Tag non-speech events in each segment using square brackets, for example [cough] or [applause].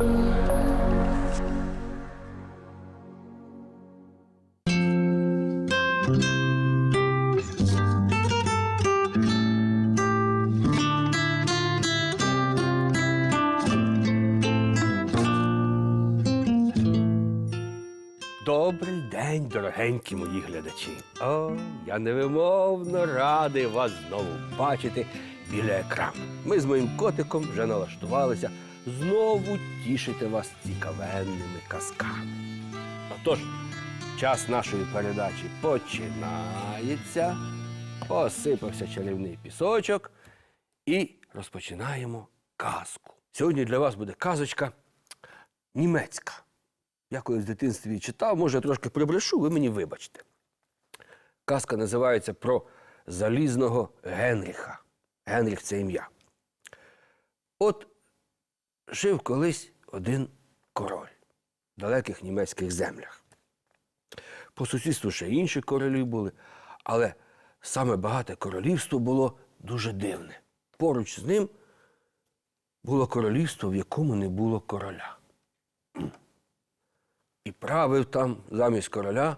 Добрий день, дорогенькі мої глядачі. О, я невимовно радий вас знову бачити біля екрану. Ми з моїм котиком вже налаштувалися знову тішити вас цікавенними казками. Отож, час нашої передачі починається. Посипався чарівний пісочок і розпочинаємо казку. Сьогодні для вас буде казочка німецька. Я колись в дитинстві читав, може, я трошки прибрешу, ви мені вибачте. Казка називається про залізного Генріха. Генріх це ім'я. От жив колись один король в далеких німецьких землях. По сусідству ще інші королі були, але саме багате королівство було дуже дивне. Поруч з ним було королівство, в якому не було короля. І правив там замість короля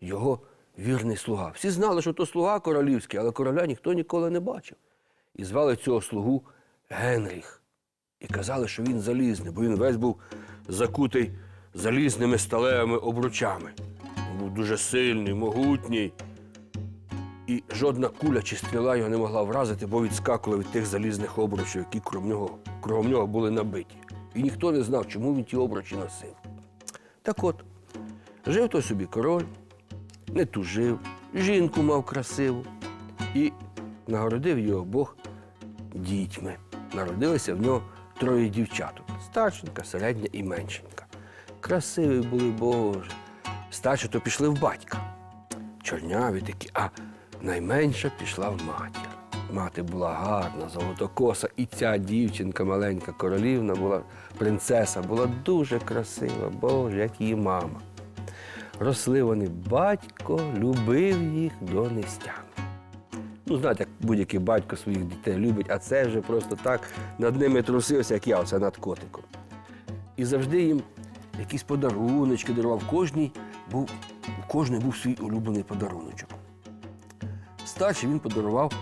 його вірний слуга. Всі знали, що то слуга королівський, але короля ніхто ніколи не бачив. І звали цього слугу Генріх. І казали, що він залізний, бо він весь був закутий залізними сталевими обручами. Він був дуже сильний, могутній. І жодна куля чи стріла його не могла вразити, бо відскакували від тих залізних обручів, які кругом нього, кругом нього були набиті. І ніхто не знав, чому він ті обручі носив. Так от, жив той собі король, не тужив, жінку мав красиву і нагородив його Бог дітьми. Народилися в нього троє дівчаток старшенька, середня і меншенька. Красиві були, Боже. Старші то пішли в батька. Чорняві такі, а найменша пішла в матір. Мати була гарна, золотокоса, і ця дівчинка, маленька королівна, була принцеса, була дуже красива, Боже, як її мама. Росли вони, батько любив їх до нестями. Ну, знаєте, як будь-який батько своїх дітей любить, а це вже просто так над ними трусився, як я оце над котиком. І завжди їм якісь подаруночки дарував. Кожній був, у кожної був свій улюблений подаруночок. Старший він подарував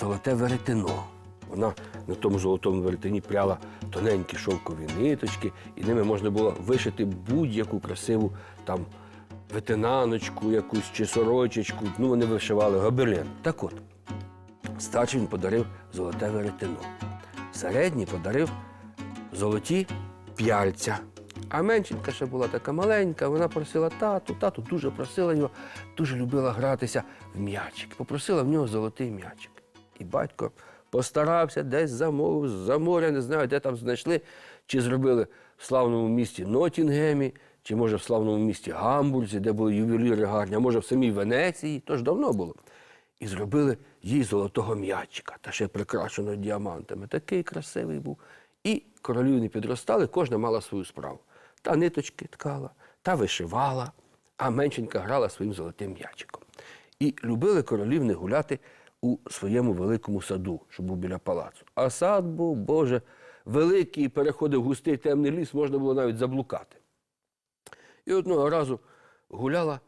золоте веретено. Вона на тому золотому веретені пряла тоненькі шовкові ниточки, і ними можна було вишити будь-яку красиву там ветенаночку, якусь чи сорочечку. Ну, вони вишивали гобелен. Так от, старший він подарив золоте веретено. Середній подарив золоті п'яльця. А меншенька ще була така маленька, вона просила тату, тату дуже просила його, дуже любила гратися в м'ячик. Попросила в нього золотий м'ячик. І батько постарався, десь замовив, за моря, не знаю, де там знайшли, чи зробили в славному місті Нотінгемі, чи може в славному місті Гамбурзі, де були ювеліри гарні, а може в самій Венеції, то ж давно було. І зробили їй золотого м'ячика, та ще прикрашеного діамантами. Такий красивий був. І королівни підростали, кожна мала свою справу. Та ниточки ткала, та вишивала, а меншенька грала своїм золотим м'ячиком. І любили королівни гуляти у своєму великому саду, що був біля палацу. А сад був, Боже, великий, переходив густий темний ліс, можна було навіть заблукати. І одного разу гуляла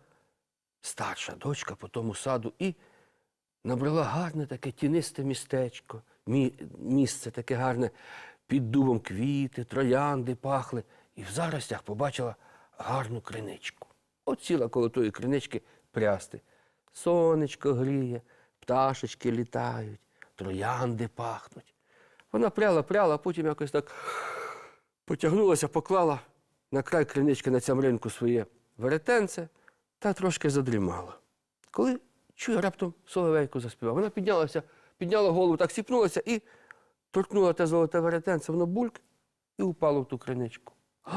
старша дочка по тому саду і набрала гарне таке тінисте містечко, мі- місце таке гарне, під дубом квіти, троянди пахли, і в заростях побачила гарну криничку. От сіла коло тої кринички прясти. Сонечко гріє, пташечки літають, троянди пахнуть. Вона пряла, пряла, а потім якось так потягнулася, поклала на край кринички на цьому ринку своє веретенце та трошки задрімала. Коли чує, раптом соловейко заспівав. Вона піднялася, підняла голову, так сіпнулася і торкнула те золоте веретенце, воно бульк і упало в ту криничку. [gasps]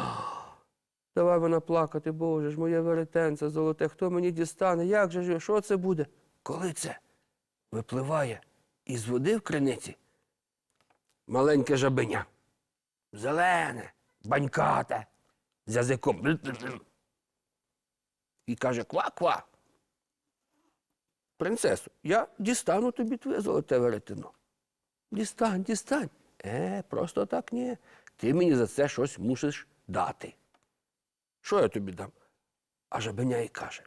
Давай вона плакати, Боже ж, моє веретенце золоте, хто мені дістане? Як же ж, що це буде? Коли це випливає із води в криниці маленьке жабеня. Зелене, банькате, з язиком. І каже ква-ква. Принцесу, я дістану тобі твоє золоте веретено. Дістань, дістань. Е, просто так ні. ти мені за це щось мусиш дати. Що я тобі дам? А жабеня й каже: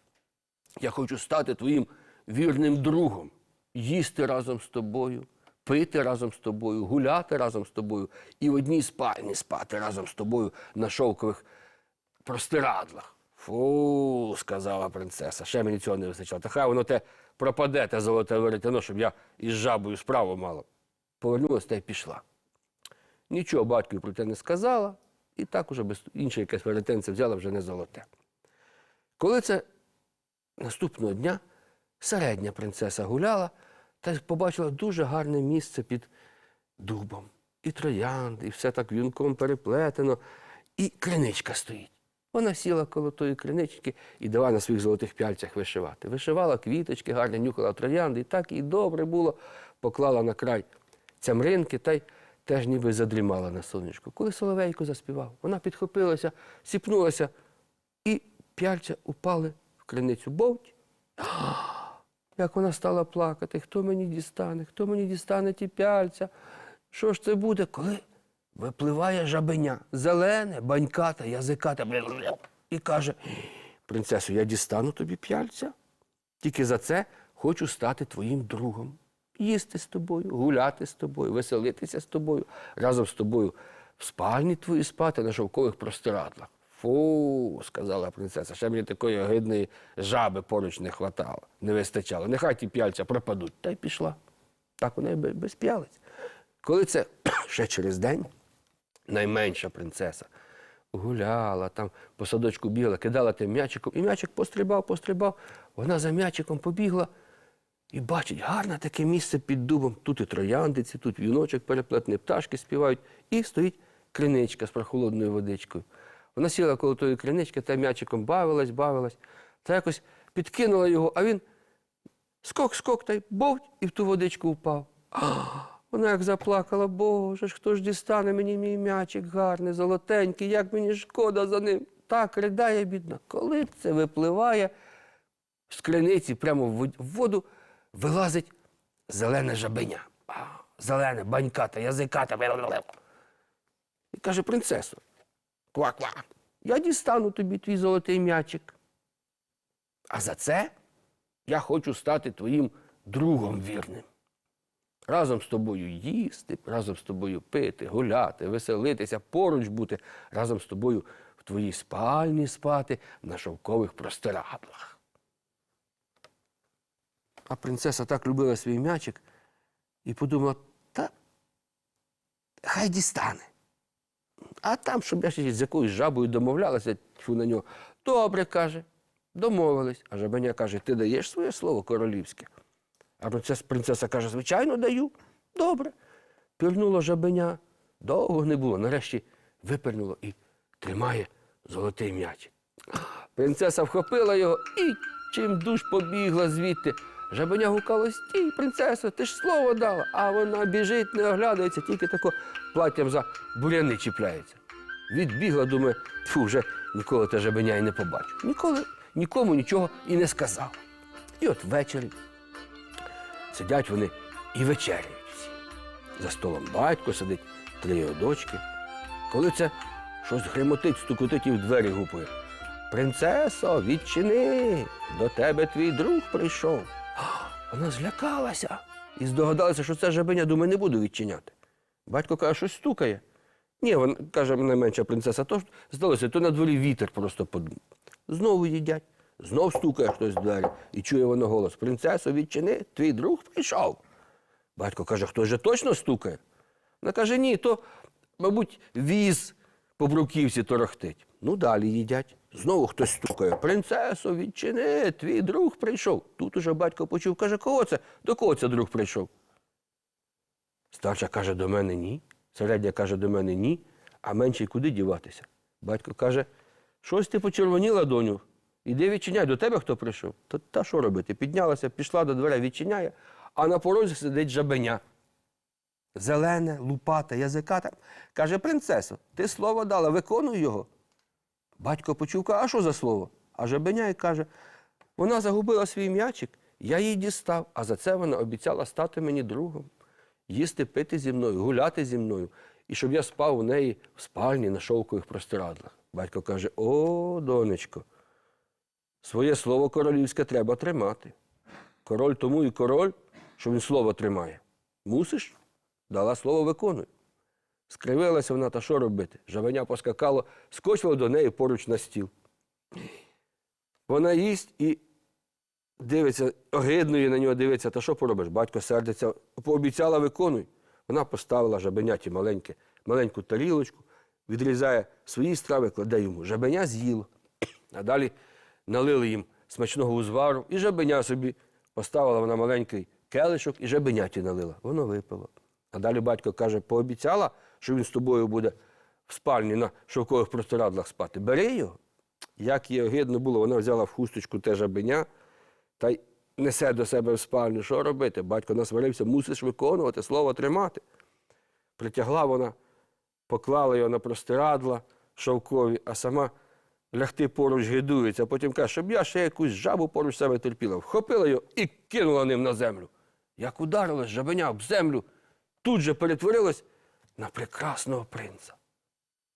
Я хочу стати твоїм вірним другом, їсти разом з тобою, пити разом з тобою, гуляти разом з тобою і в одній спальні спати разом з тобою на шовкових простирадлах. Фу, сказала принцеса, ще мені цього не вистачало. Та хай воно те пропаде, те золоте веретено, щоб я із жабою справу мала. Повернулася та й пішла. Нічого батькові про те не сказала, і так уже без інше якесь веретенце взяла вже не золоте. Коли це наступного дня середня принцеса гуляла та побачила дуже гарне місце під дубом. І троянди, і все так вінком переплетено, і криничка стоїть. Вона сіла коло тої кринички і давай на своїх золотих пяльцях вишивати. Вишивала квіточки, гарно нюхала троянди, і так і добре було, поклала на край цямринки та й теж ніби задрімала на сонечку. Коли Соловейко заспівав, вона підхопилася, сіпнулася, і пяльця упали в криницю. Бовть. [gasps] Як вона стала плакати, хто мені дістане, хто мені дістане ті пяльця? Що ж це буде, коли випливає жабеня, зелене, баньката, язиката, і каже: принцесо, я дістану тобі пяльця, тільки за це хочу стати твоїм другом. Їсти з тобою, гуляти з тобою, веселитися з тобою, разом з тобою в спальні твої спати на шовкових простирадлах. Фу, сказала принцеса, ще мені такої огидної жаби поруч не хватало, не вистачало. Нехай ті п'яльця пропадуть. Та й пішла. Так вона без- п'ялиць. Коли це [clears throat] ще через день, найменша принцеса гуляла, там по садочку бігла, кидала тим м'ячиком, і м'ячик пострибав, пострибав. Вона за м'ячиком побігла і бачить, гарне таке місце під дубом. Тут і трояндиці, тут віночок переплетений, пташки співають, і стоїть криничка з прохолодною водичкою. Вона сіла коло тої кринички та м'ячиком бавилась, бавилась, та якось підкинула його, а він скок-скок та й бовть і в ту водичку впав. Вона як заплакала, Боже ж, хто ж дістане мені мій м'ячик гарний, золотенький, як мені шкода за ним. Так ридає, бідна. Коли це випливає з криниці прямо в воду, вилазить зелене жабеня. А, Зелене, баньката, язиката. І каже, принцесо, ква-ква, я дістану тобі твій золотий м'ячик. А за це я хочу стати твоїм другом вірним. Разом з тобою їсти, разом з тобою пити, гуляти, веселитися, поруч бути, разом з тобою в твоїй спальні спати на шовкових простирадлах. А принцеса так любила свій м'ячик і подумала, та хай дістане. А там, щоб я ще з якоюсь жабою домовлялася, тьфу на нього. Добре, каже, домовились. А жабеня каже, ти даєш своє слово королівське? А принцеса, принцеса каже, звичайно, даю. Добре. Пірнуло жабеня, довго не було. Нарешті випірнуло і тримає золотий м'ячик. Принцеса вхопила його і чим душ побігла звідти. Жабеня гукало, стій, принцесо, ти ж слово дала. А вона біжить, не оглядається, тільки тако платтям за буряни чіпляється. Відбігла, думає, фу, вже ніколи те жабеня і не побачу. Ніколи нікому нічого і не сказав. І от ввечері сидять вони і вечеряють всі. За столом батько сидить, три його дочки. Коли це щось гремотить, стукотить і в двері гупує. Принцесо, відчини, до тебе твій друг прийшов. Вона злякалася і здогадалася, що це жабеня, думає, не буду відчиняти. Батько каже, щось стукає. Ні, вона каже, найменша принцеса, то здалося, то на дворі вітер просто подув. Знову їдять, знов стукає хтось в двері і чує воно голос. Принцесо, відчини, твій друг прийшов. Батько каже, хто же точно стукає? Вона каже, ні, то, мабуть, віз по бруківці торохтить. Ну, далі їдять. Знову хтось стукає. Принцесо, відчини, твій друг прийшов. Тут уже батько почув, каже, кого це? До кого це друг прийшов? Старша каже, до мене ні. Середня каже, до мене ні. А менший куди діватися? Батько каже, щось ти почервоніла, доню. Іди відчиняй, до тебе хто прийшов? Та, та що робити? Піднялася, пішла до дверей, відчиняє, а на порозі сидить жабеня. Зелене, лупате, язикате. Каже, принцесо, ти слово дала, виконуй його. Батько почув, каже, а що за слово? А жабеня й каже, вона загубила свій м'ячик, я її дістав, а за це вона обіцяла стати мені другом, їсти, пити зі мною, гуляти зі мною і щоб я спав у неї в спальні на шовкових простирадлах. Батько каже: О, донечко, своє слово королівське треба тримати. Король тому і король, що він слово тримає. Мусиш? Дала слово виконуй. Скривилася вона, та що робити? Жавеня поскакало, скочило до неї поруч на стіл. Вона їсть і дивиться, огидно їй на нього дивиться, та що поробиш? Батько сердиться, пообіцяла, виконуй. Вона поставила жабеняті маленьке, маленьку тарілочку, відрізає свої страви, кладе йому. Жабеня з'їло. А далі налили їм смачного узвару, і жабеня собі поставила вона маленький келишок і жабеняті налила. Воно випило. А далі батько каже, пообіцяла, що він з тобою буде в спальні на шовкових простирадлах спати. Бери його. Як їй огидно було, вона взяла в хусточку те жабеня та й несе до себе в спальню. Що робити? Батько насварився, мусиш виконувати, слово тримати. Притягла вона, поклала його на простирадла шовкові, а сама лягти поруч гидується, а потім каже, щоб я ще якусь жабу поруч себе терпіла. Вхопила його і кинула ним на землю. Як ударилась жабеня об землю, тут же перетворилась на прекрасного принца.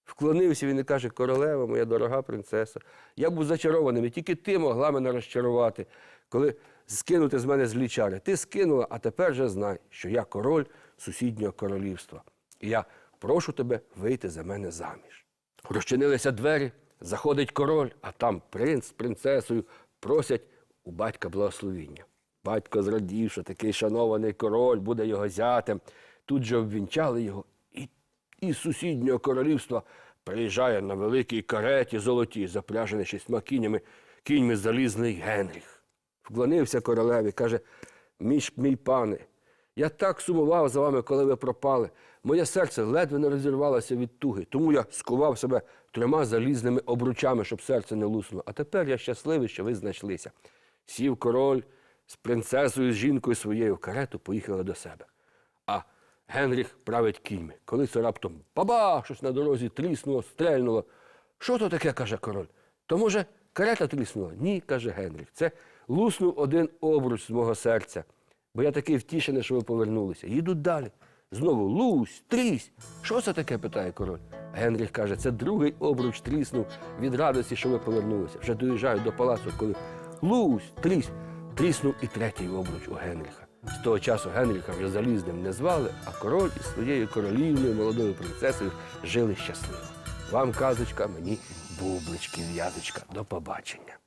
Вклонився він і каже, королева, моя дорога принцеса, я був зачарованим, і тільки ти могла мене розчарувати, коли скинути з мене злі чари. Ти скинула, а тепер же знай, що я король сусіднього королівства. І я прошу тебе вийти за мене заміж. Розчинилися двері, заходить король, а там принц з принцесою просять у батька благословіння. Батько зрадів, що такий шанований король буде його зятем. Тут же обвінчали його, і із сусіднього королівства приїжджає на великій кареті золотій, запряжений шістьма кіньми, кіньми залізний Генріх. Вклонився королеві, каже: мій, мій пане, я так сумував за вами, коли ви пропали. Моє серце ледве не розірвалося від туги, тому я скував себе трьома залізними обручами, щоб серце не луснуло. А тепер я щасливий, що ви знайшлися. Сів король з принцесою, з жінкою своєю в карету, поїхали до себе. А Генріх править кіньми. Коли це раптом баба, щось на дорозі тріснуло, стрельнуло. Що то таке, каже король? То може карета тріснула? Ні, каже Генріх. Це луснув один обруч з мого серця. Бо я такий втішений, що ви повернулися. Їдуть далі. Знову лусь, трісь. Що це таке? питає король. Генріх каже, це другий обруч тріснув від радості, що ви повернулися. Вже доїжджають до палацу, коли лусь, трісь. Тріснув і третій обруч у Генріха. З того часу Генріха вже залізним не звали, а король із своєю королівною молодою принцесою жили щасливо. Вам казочка, мені бублички, в'язочка. До побачення.